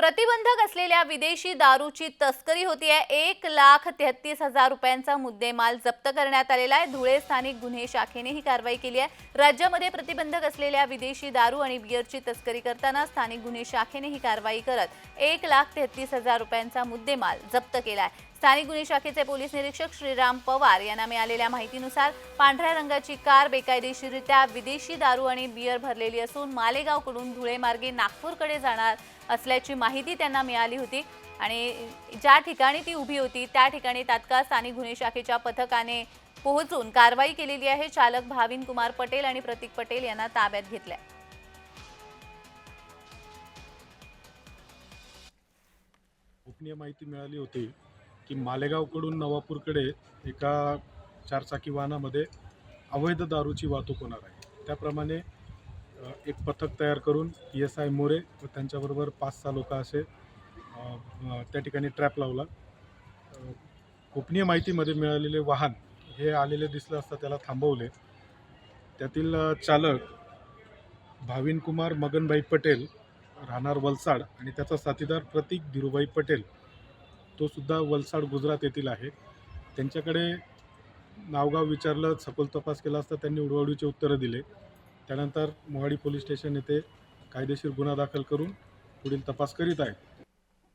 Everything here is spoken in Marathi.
प्रतिबंधक असलेल्या विदेशी दारूची तस्करी होती आहे एक लाख तेहतीस हजार रुपयांचा मुद्देमाल जप्त करण्यात आलेला आहे. धुळे स्थानिक गुन्हे शाखेने ही कारवाई केली आहे. राज्यामध्ये प्रतिबंधक असलेल्या विदेशी दारू आणि बियरची तस्करी करताना स्थानिक गुन्हे शाखेने ही कारवाई करत एक लाख तेहतीस हजार रुपयांचा मुद्देमाल जप्त केला आहे. स्थानिक गुन्हे शाखेचे पोलीस निरीक्षक श्रीराम पवार यांना मिळालेल्या माहितीनुसार पांढऱ्या रंगाची कार बेकायदेशीरित्या विदेशी दारू आणि बियर भरलेली असून मालेगावकडून धुळे मार्गे नागपूरकडे जाणार असल्याची माहिती त्यांना मिळाली होती. आणि ज्या ठिकाणी ती उभी होती त्या ठिकाणी तात्काळ स्थानिक गुन्हे शाखेच्या पथकाने पोहोचून कारवाई केलेली आहे. चालक भाविन कुमार पटेल आणि प्रतीक पटेल यांना ताब्यात घेतलंय. गोपनीय माहिती मिळाली होती. की मालेगावकडून नवापूरकडे एका चारचाकी वाहनामध्ये अवैध दारूची वाहतूक होणार आहे. त्याप्रमाणे एक पथक तयार करून पी एस आय मोरे व त्यांच्याबरोबर पाच सहा लोक असे त्या ठिकाणी ट्रॅप लावला. गोपनीय माहितीमध्ये मिळालेले वाहन हे आलेले दिसलं असता त्याला थांबवले. त्यातील चालक भाविन कुमार मगनभाई पटेल राहणार वलसाड आणि त्याचा साथीदार प्रतीक धीरूभाई पटेल तो सुद्धा वलसाड गुजरात येथील आहे. त्यांच्याकडे नावगाव विचारलं सखोल तपास केला असता त्यांनी उडवाडीचे उत्तरं दिले. त्यानंतर मोहाडी पोलीस स्टेशन येथे कायदेशीर गुन्हा दाखल करून पुढील तपास करीत आहेत.